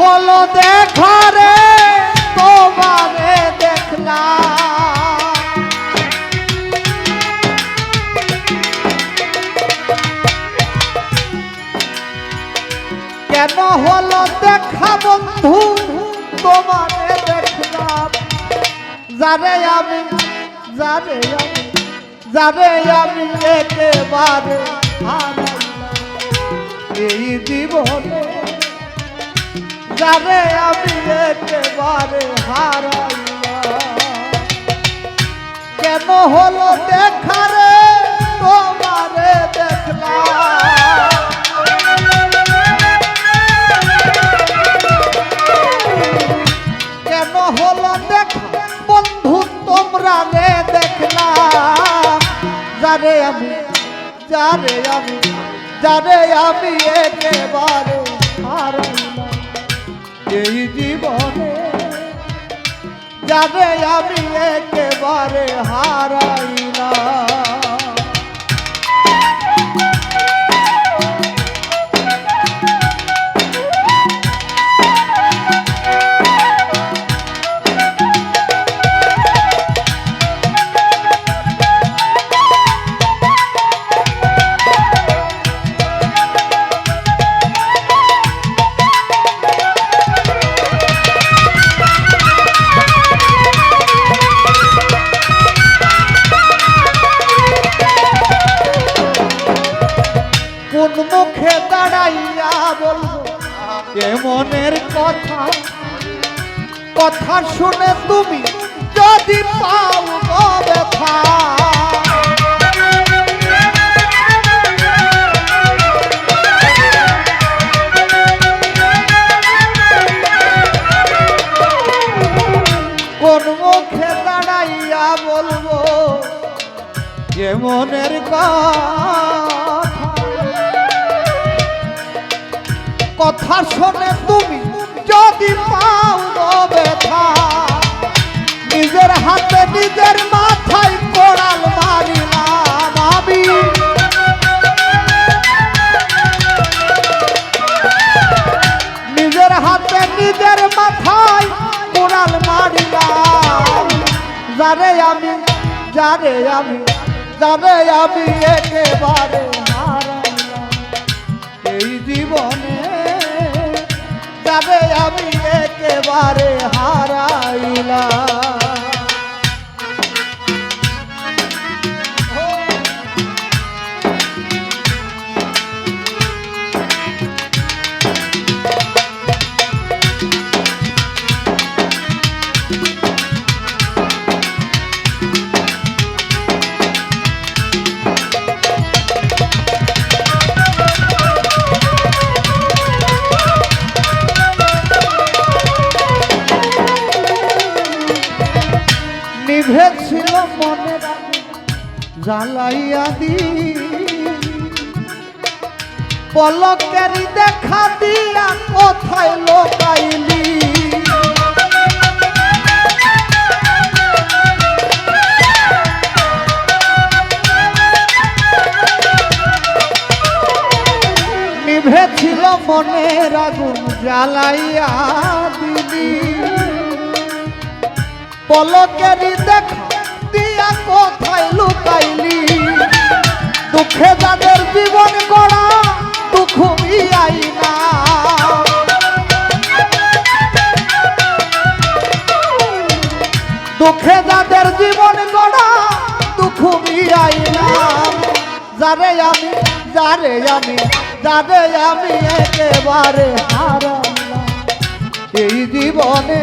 হলো দেখারে তোমারে দেখলাম। কেন হলো দেখা বন্ধু, তোমারে দেখলাম। যারে আমি যারে আমি যারে আমি একেবারে এই জীবনে যারে আমি একেবারে হারাইলাম কেন হলো দেখারে তোমারে দেখলাম। কেন হলো দেখ? বন্ধু, তোমরা রে দেখলাম যারে আমি যারে আমি যারে আমি একেবারে হারাইলাম এই জীবনে যাবে আমি একেবারে হারাইলাম মনের কথা শুনে তুমি যদি পাও ব্যথা। কোন মুখে দাঁড়াইয়া বলব যে মনের কথা কথা শোনে তুমি যদি পাও ব্যথা, নিজের হাতে নিজের মাথায় কোড়াল মারিলাম আমি নিজের হাতে নিজের মাথায় কোড়াল মারিলাম যারে আমি যারে আমি যারে আমি একেবারে এই জীবনে যাবে আমি একেবারে হারাইলাম। নিভেছিল জ্বালাইয়া দি। পলকেরি দেখা দিয়া কোথায় লোকাইলি? নিভেছিল মনের আগুন জ্বালাইয়া দিলি। পলকেরি দেখা দিয়া কোথায় লুকাইলি? দুঃখে যাদের জীবন গড়া, দুঃখ মিয়াই না। দুঃখে যাদের জীবন গড়া, দুঃখ মিয়াই না। যারে আমি যারে আমি যারে আমি একেবারে হারালাম। এই জীবনে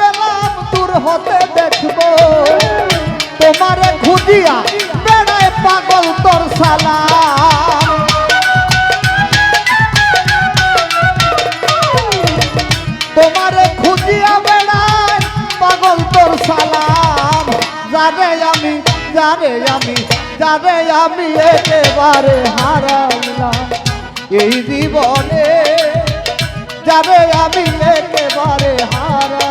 হতে দেখব। তোমারে খুঁজিয়া বেড়ায় পাগল তোর সালাম তোমারে খুঁজিয়া বেড়ায় পাগল তোর সালাম যারে আমি যারে আমি যারে আমি একেবারে হারাইলাম। এই জীবনে যারে আমি একেবারে হারাইলাম।